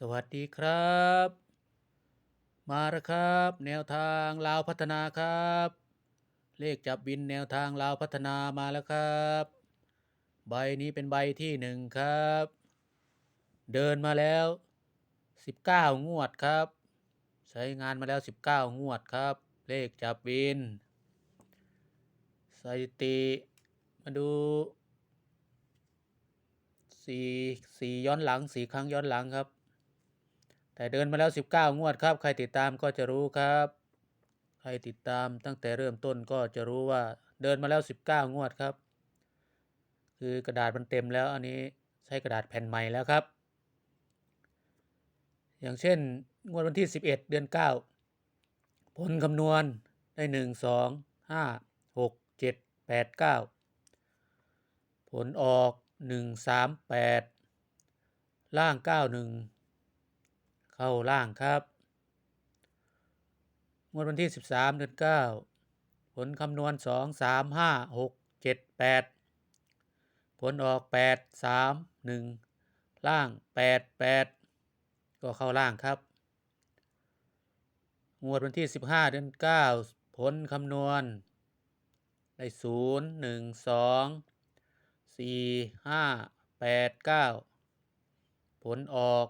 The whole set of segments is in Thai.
สวัสดีครับ มาแล้วครับ แนวทางลาวพัฒนาครับ เลขจับบินแนวทางลาวพัฒนามาแล้วครับ ใบนี้เป็นใบที่หนึ่งครับ เดินมาแล้ว19งวดครับ ใช้งานมาแล้ว19งวดครับ เลขจับบินสถิติมาดูสี่สี่ย้อนหลังสี่ครั้งย้อนหลังครับ แต่เดินมาแล้ว 19 งวดครับ ใครติดตามก็จะรู้ครับ ใครติดตามตั้งแต่เริ่มต้นก็จะรู้ว่าเดินมาแล้ว 19 งวดครับ คือกระดาษมันเต็มแล้วอันนี้ใช้กระดาษแผ่นใหม่แล้วครับ อย่างเช่น งวดวันที่ 11 เดือน 9 ผลคำนวณได้ 1 2 5 6 7 8 9 ผลออก 1 3 8 ล่าง 91 เข้าล่างครับ งวดวันที่ 13 เดือน 9 ผลคำนวณ 2 3 5 6 7 8 ผลออก 8 3 1 ล่าง 8 8 ก็เข้าล่างครับ งวดวันที่ 15 เดือน 9 ผลคำนวณ ได้ 0 1 2 4 5 8 9 ผลออก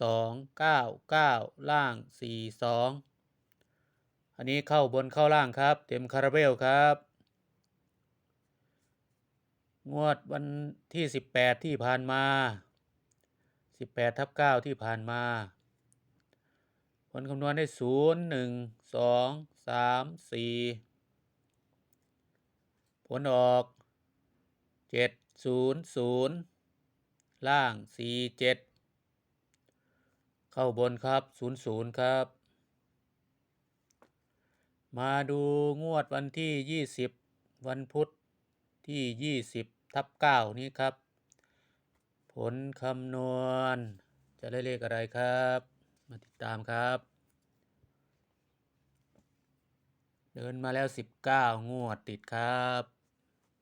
2 9 9ล่าง4 2อันนี้เข้าบนเข้าล่างครับ เต็มคาราเบลครับ งวดวันที่18ที่ผ่านมา18ทับ9ที่ผ่านมาผลคำนวณได้0 1 2 3 4ผลออก7 0 0ล่าง4 7 เข้าบนครับ 0 0 ครับ มาดูงวดวันที่ 20 วันพุธที่ 20 ทับ 9 นี้ครับ ผลคำนวณ จะได้เลขอะไรครับ มาติดตามครับ เดินมาแล้ว 19 งวดติดครับ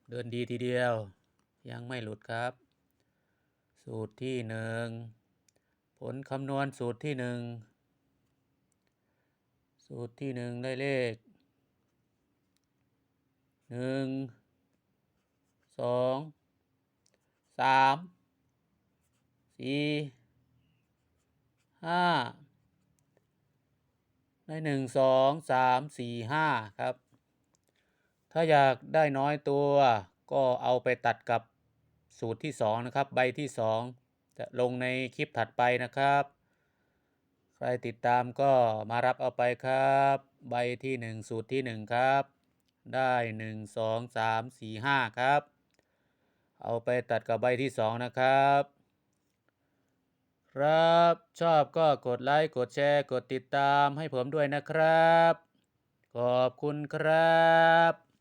เดินดีทีเดียว ยังไม่หลุดครับ สูตรที่หนึ่ง ผลคำนวณสูตรที่หนึ่งสูตรที่หนึ่งได้เลขหนึ่งสองสามสี่ห้าได้หนึ่งสองสามสี่ห้าครับ ถ้าอยากได้น้อยตัวก็เอาไปตัดกับสูตรที่สองนะครับ ใบที่สอง จะลงในคลิปถัดไปนะครับ ใครติดตามก็มารับเอาไปครับ ใบที่หนึ่งสูตรที่หนึ่งครับ ได้หนึ่งสองสามสี่ห้าครับ เอาไปตัดกับใบที่สองนะครับครับชอบก็กดไลค์กดแชร์กดติดตามให้ผมด้วยนะครับ ขอบคุณครับ